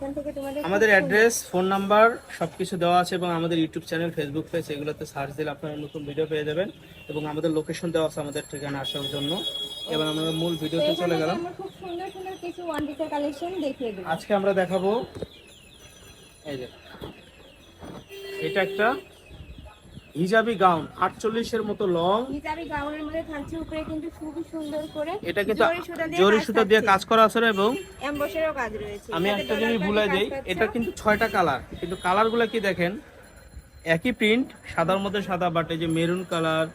এখান থেকে তোমাদের আমাদের অ্যাড্রেস ফোন নাম্বার সব কিছু দেওয়া আছে এবং আমাদের ইউটিউব চ্যানেল ফেসবুক পেজ এগুলোতে সার্চ দিলে আপনারা নতুন ভিডিও পেয়ে যাবেন এবং আমাদের লোকেশন দেওয়া আছে আমাদের ঠিকানা আসার জন্য। এবার আমরা মূল ভিডিওতে চলে গেলাম। খুব সুন্দর সুন্দর কিছু ওয়ান পিসের কালেকশন দেখিয়ে দেবো। আজকে আমরা দেখাবো এই যে এটা একটা হিজাবি গাউন আটচল্লিশের মতো লং হিজাবি গাউনের মধ্যে থাকছে উপরে কিন্তু সুন্দর করে এটা কিন্তু জরি সুতা দিয়ে কাজ করা আছে এবং এমবসেরও কাজ রয়েছে। আমি একটা জিনিস ভুলে যাই এটা কিন্তু ছয়টা কালার কিন্তু কালারগুলো কি দেখেন? একই প্রিন্ট সাদার মধ্যে সাদা বাটে যে মেরুন কালার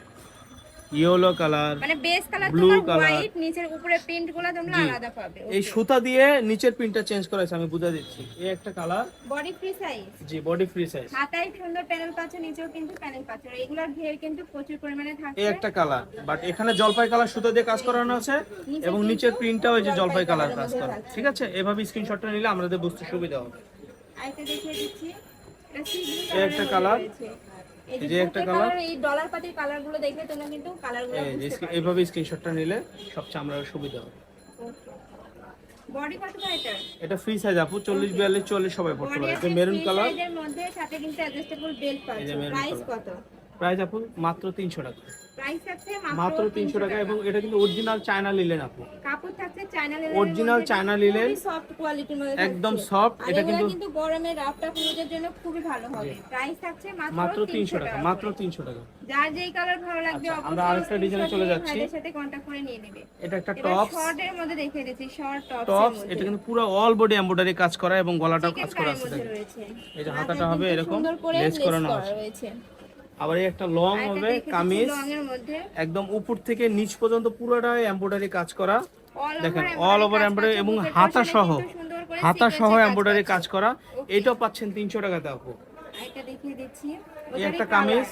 ইয়েলো কালার মানে বেস কালার তোমার হোয়াইট নিচের উপরে প্রিন্টগুলো তোমরা আলাদা পাবে। এই সুতা দিয়ে নিচের প্রিন্টটা চেঞ্জ করা হয়েছে আমি বুঝা দিচ্ছি। এই একটা কালার বডি ফ্রি সাইজ জি বডি ফ্রি সাইজ হাতায় সুন্দর প্যানেল পাচ্ছ নিচেও কিন্তু প্যানেল পাচ্ছ। এগুলোর ঘের কিন্তু প্রচুর পরিমাণে এই একটা কালার বাট এখানে জলপাই কালার সুতা দিয়ে কাজ করানো আছে এবং নিচের প্রিন্টটাও এই যে জলপাই কালার কাজ করা। ঠিক আছে? এভাবে স্ক্রিনশটটা নিলে আমাদের বুঝতে সুবিধা হবে। দেখিয়ে দিচ্ছি। ব্লু একটা colour। এই যে একটা কালার এই ডলার পাতির কালারগুলো দেখে তোমরা কিন্তু কালারগুলো এইভাবে স্ক্রিনশটটা নিলে সবচেয়ে আমরা সুবিধা হবে। বডি কত এটা? এটা ফ্রি সাইজ আপু চল্লিশ বিয়াল্লিশ চল্লিশ সবাই পড়তে পারে মেরুন কালারের মধ্যে সাথে কিন্তু অ্যাডজাস্টেবল বেল্ট পাচ্ছ। এই যে প্রাইস কত? প্রাইস আপু মাত্র তিনশো টাকা। প্রাইস আছে মাত্র তিনশো টাকা এবং এটা কিন্তু অরিজিনাল চায়না লিলেন আপু। কাপড় থাকছে চায়না লিলেন সফট কোয়ালিটির মধ্যে একদম সফট এটা কিন্তু কিন্তু গরমে রাফটা ইউজের জন্য খুবই ভালো হবে। প্রাইস থাকছে মাত্র মাত্র তিনশো 300 টাকা মাত্র করে। তিনশো টাকা। যার যেই কালার ভালো লাগবে আচ্ছা, আমরা আরেকটা ডিজাইনে চলে যাচ্ছি। ভাইদের সাথে কন্টাক্ট করে নিয়ে নেবে। এটা একটা এবার শর্ট এর মধ্যে দেখিয়ে দিচ্ছি শর্ট টপস টপস এটা কিন্তু পুরো অল বডি এমব্রয়ডারি কাজ করা এবং গলাটাও কাজ করা আছে মধ্যে দেখেন। রয়েছে। এই যে হাতাটা হবে এরকম লেস করানো আছে। আবার এই একটা লং হবে কামিজ। একদম উপর থেকে নিচ পর্যন্ত পুরোটাই এমব্রয়ডারি কাজ করা। দেখেন অল ওভার এমব্রয়ডারি এবং হাতা সহ। হাতা সহ এমব্রয়ডারি কাজ করা. এইটাও পাচ্ছেন তিনশো টাকাতে আপু এই একটা কামিজ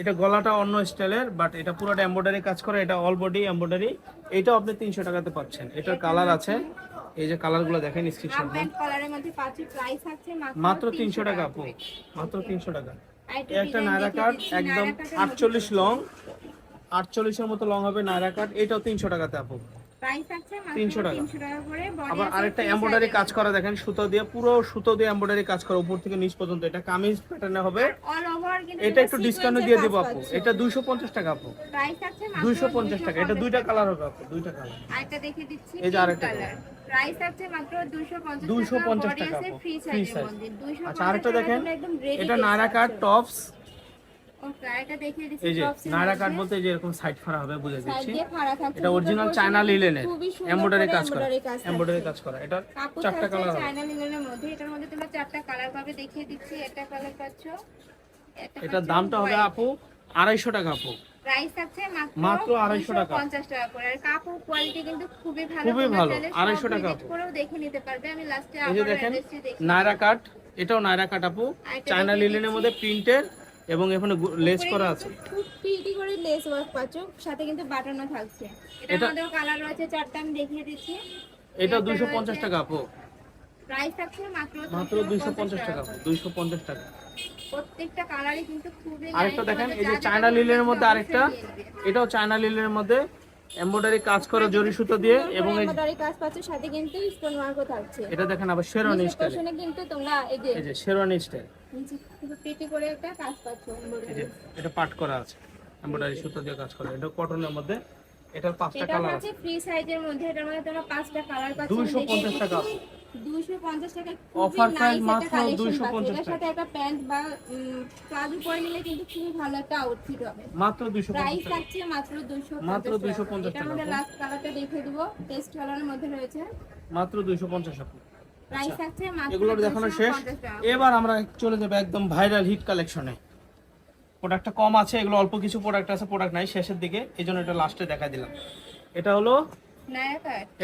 এটা গলাটা অন্য স্টাইলের বাট এটা পুরোটা এমব্রয়ডারি কাজ করা এটা অল বডি এমব্রয়ডারি এটাও আপনি তিনশো টাকাতে পাচ্ছেন। এটার কালার আছে। এই যে কালারগুলো দেখেন স্ক্রিনশট আছে মাত্র তিনশো টাকা আপু। মাত্র তিনশো টাকা। একটা নায়রা কাট একদম আটচল্লিশ লং। আটচল্লিশের মতো লং হবে নায়রা কাট এটাও তিনশো টাকাতে আপু। প্রাইস আছে 300 টাকা। 300 টাকা করে আবার আরেকটা এমব্রয়ডারি কাজ করা দেখেন সুতো দিয়ে পুরো সুতো দিয়ে এমব্রয়ডারি কাজ করা উপর থেকে নিচ পর্যন্ত। এটা কামিজ প্যাটার্নে হবে। কিন্তু এটা একটু ডিসকাউন্ট দিয়ে দিব আপু। এটা দুইশো পঞ্চাশ টাকা আপু। প্রাইস আছে টাকা। এটা দুইটা কালার হবে আপু দুইটা কালার আরেকটা দেখে দিচ্ছি এই যে আরেকটা প্রাইস আছে মাত্র 250 250 টাকা ফ্রি সাইজের মধ্যে। 250 আচ্ছা আরেকটা টাকা দেখেন। এটা কাট টপস ওকে আরেকটা দেখিয়ে দিচ্ছি এই যে নায়রা কাট বলতে যে এরকম সাইড ফাড়া হবে বুঝে দিচ্ছি। দিয়ে ফাড়া থাকছে, এটা অরিজিনাল চায়না লিলেনের খুবই সুন্দর এমব্রয়ডারি কাজ করা এমব্রয়ডারি কাজ করা। এটা চারটা কালার চায়না লিনেনের মধ্যে এটার মধ্যে তোমরা চারটা কালার পাবে দেখিয়ে দিচ্ছি একটা কালার পাচ্ছ। একটা দামটা হবে আপু আড়াইশো টাকা আপু। প্রাইস আছে মাত্র মাত্র 250 টাকা। 250 টাকা করে। আর কাপড় কোয়ালিটি কিন্তু খুবই ভালো খুবই ভালো, 250 টাকা করেও দেখে নিতে পারবে। আমি লাস্টে আবার দেখেন নায়রা কাট এটাও নায়রা কাট আপু। চায়না লিলেনের মধ্যে প্রিন্টের এবং এখানে লেস করা আছে। প্রিটি করে লেস ওয়ার্ক পাচ্ছ সাথে কিন্তু বাটনও থাকছে। এটা- মধ্যেও কালার রয়েছে চারটা আমি দেখিয়ে দিচ্ছি। এটা এটা দুইশো রয়েছে- পঞ্চাশ টাকা আপু। প্রাইস থাকছে মাত্র মাত্র দুইশো পঞ্চাশ টাকা। করে। দুইশো পঞ্চাশ টাকা। প্রত্যেকটা কালারই কিন্তু খুবই আরেকটা দেখেন এই যে চায়না লিলের মধ্যে আরেকটা। এটাও চায়না লিলের মধ্যে। এমব্রয়ডারি কাজ করা জরি সুতো দিয়ে এবং এই এমব্রয়ডারি কাজ পাচ্ছ সাথে কিন্তু স্টোন ওয়ার্কও থাকছে। এটা দেখেন আবার শেরওয়ানি স্টাইল portion এ। কিন্তু তোমরা এই যে এই যে শেরওয়ানি স্টাইল নিচে করে একটা কাজ পাচ্ছ এটা পাট করা আছে এমব্রয়ডারি সুতো দিয়ে কাজ করা এটা কটনের মধ্যে এটার পাঁচটা কালার আছে। ফ্রি সাইজের মধ্যে এটার মধ্যে তোমরা পাঁচটা কালার পাচ্ছ। 250 টাকা। 250 টাকা মাত্র 250 টাকা। সাথে একটা প্যান্ট বা প্লাজো পরে নিলে কিন্তু খুবই ভালো একটা আউটফিট হবে। মাত্র দুইশো প্রাইস পঞ্চাশ টাকা। থাকছে মাত্র 250 মাত্র 250 টাকা। লাস্ট কালারটা দেখিয়ে দিব। টেস্ট কালারের মধ্যে রয়েছে। মাত্র দুইশো পঞ্চাশ মাত্র এগুলোর দেখানো শেষ। 250 টাকা। এবার আমরা চলে যাব একদম ভাইরাল হিট কালেকশনে প্রোডাক্টটা কম আছে এগুলো অল্প কিছু প্রোডাক্ট আছে প্রোডাক্ট নাই শেষের দিকে। এই জন্য এটা লাস্টে দেখা দিলাম। এটা হলো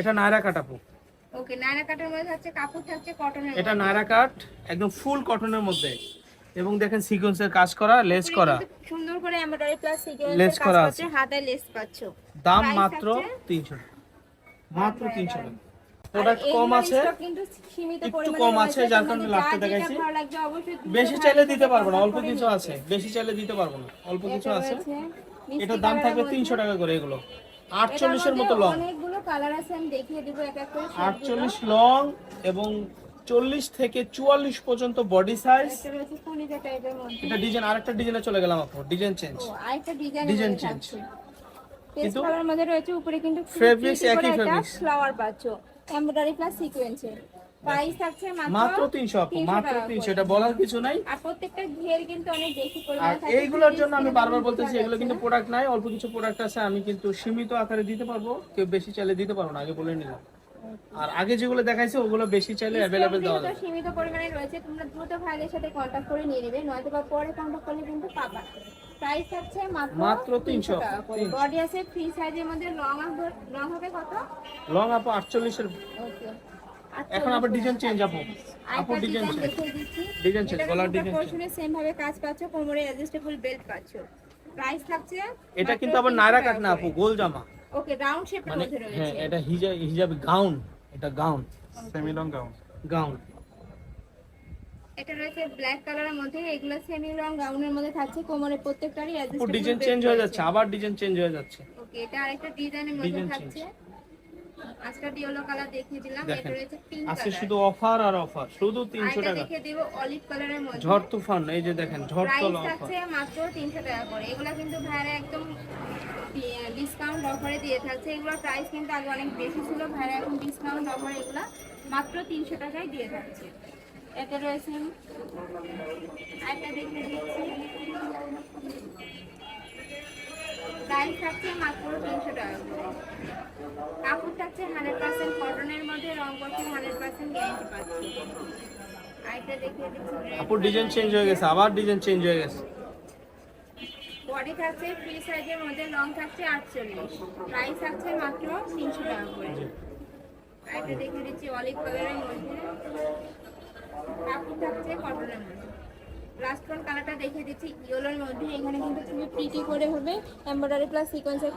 এটা নায়রা কাট আপু। ওকে নায়রা কাটের মধ্যে থাকছে কাপড় থাকছে কটনের এটা নায়রা কাট একদম ফুল কটনের মধ্যে। এবং দেখেন সিকোয়েন্সের কাজ করা লেস করা। সুন্দর করে এমব্রয়ডারি প্লাস সিকোয়েন্সের কাজ করা পাচ্ছে লেস পাচ্ছ। দাম মাত্র থাকছে? তিনশো মাত্র তিনশো টাকা। আর প্রোডাক্ট কম আছে একটু কম আছে, যার কারণে লাস্টে দেখাইছি। বেশি চাইলে দিতে পারব না অল্প কিছু আছে বেশি চাইলে দিতে পারব না অল্প কিছু আছে। এটার দাম থাকবে তিনশো টাকা করে এগুলো আটচল্লিশের মতো লং। আটচল্লিশ লং এবং চল্লিশ থেকে চুয়াল্লিশ পর্যন্ত বডি সাইজ এটা ডিজাইন আরেকটা ডিজাইনে চলে গেলাম আপু ডিজাইন চেঞ্জ ডিজাইন। চেঞ্জ কিন্তু মধ্যে রয়েছে উপরে কিন্তু fabrics একই fabrics। ফ্লাওয়ার পাচ্ছো। এমব্রয়ডারি প্লাস সিকোয়েন্সে প্রাইস থাকছে মাত্র মাত্র তিনশো আপু মাত্র টাকা তিনশো করে। এটা বলার কিছু নাই। আর প্রত্যেকটা ঘের কিন্তু অনেক বেশি পরিমাণে এইগুলোর জন্য আমি বারবার বলতেছি এগুলো কিন্তু প্রোডাক্ট নাই অল্প কিছু প্রোডাক্ট আছে আমি কিন্তু সীমিত আকারে দিতে পারব কেউ বেশি চাইলে দিতে পারব না আগে বলে নিলাম। আর আগে যেগুলো দেখাইছে ওগুলো বেশি চাইলে অ্যাভেলেবেল দেওয়া Discount যাবে। সীমিত পরিমাণে রয়েছে তোমরা দ্রুত ভাইদের সাথে কন্ট্যাক্ট করে নিয়ে নেবে নয়তো বা পরে কন্ট্যাক্ট করলে কিন্তু পাবা। প্রাইস থাকছে মাত্র মাত্র 300 টাকা বডি আছে ফ্রি সাইজের মধ্যে লং লং হবে কত? লং আপু আটচল্লিশের। ওকে এখন আবার ডিজাইন চেঞ্জ আপু। আপু ডিজাইন চেঞ্জ ডিজাইন চেঞ্জ গলার ডিজাইন পোর্শনে সেম ভাবে কাজ পাচ্ছ কোমরে অ্যাডজাস্টেবল বেল্ট পাচ্ছ। প্রাইস থাকছে এটা কিন্তু আবার নায়রা কাট না আপু গোল জামা। ওকে রাউন্ড শেপের মধ্যে রয়েছে। হ্যাঁ এটা হিজাব হিজাব গাউন এটা gown. Semi long gown gown এটা রয়েছে ব্ল্যাক কালারের মধ্যে এগুলো সেমি লং গাউনের মধ্যে থাকছে কোমরে প্রত্যেকটারই ডিজাইন চেঞ্জ হয়ে যাচ্ছে আবার ডিজাইন চেঞ্জ হয়ে যাচ্ছে। ওকে এটা আরেকটা ডিজাইনের মধ্যে থাকছে। আজকে ডিওলো কালার দেখিয়ে দিলাম এটা রয়েছে পিঙ্ক আজকে শুধু অফার আর অফার শুধু তিনশো আরেকটা টাকা। দেখিয়ে দেব অলিভ কালারের মধ্যে। ঝড় তুফান এই যে দেখেন ঝড় তোলা অফার থাকছে মাত্র তিনশো টাকা করে। এগুলো কিন্তু ভাইরা একদম ডিসকাউন্ট অফারে দিয়ে থাকছে। এগুলোর প্রাইস কিন্তু আগে অনেক বেশি ছিল। ভাইরা এখন ডিসকাউন্ট অফারে এগুলো মাত্র তিনশো টাকায় দিয়ে থাকছে। এটা রয়েছে আরেকটা দেখে দিচ্ছি। প্রাইস থাকছে মাত্র তিনশো টাকা কাপড় থাকছে হান্ড্রেড পার্সেন্ট কটনের মধ্যে রং করছে হান্ড্রেড পার্সেন্ট গ্যারান্টি পাচ্ছি। আরেকটা দেখিয়ে দিচ্ছি আপুর ডিজাইন চেঞ্জ হয়ে গেছে আবার ডিজাইন চেঞ্জ হয়ে গেছে। বডি থাকছে ফ্রি সাইজের মধ্যে লং থাকছে আটচল্লিশ। প্রাইস থাকছে মাত্র তিনশো টাকা করে। এটা দেখে দিচ্ছি অলিভ কালারের মধ্যে। কাপড় থাকছে কটনের মধ্যে। লাস্ট ওয়ান কালারটা দেখে দিচ্ছি। ইয়েলোর মধ্যে এখানে কিন্তু খুবই প্রিটি করে হবে। এমব্রয়ডারি প্লাস সিকোয়েন্সের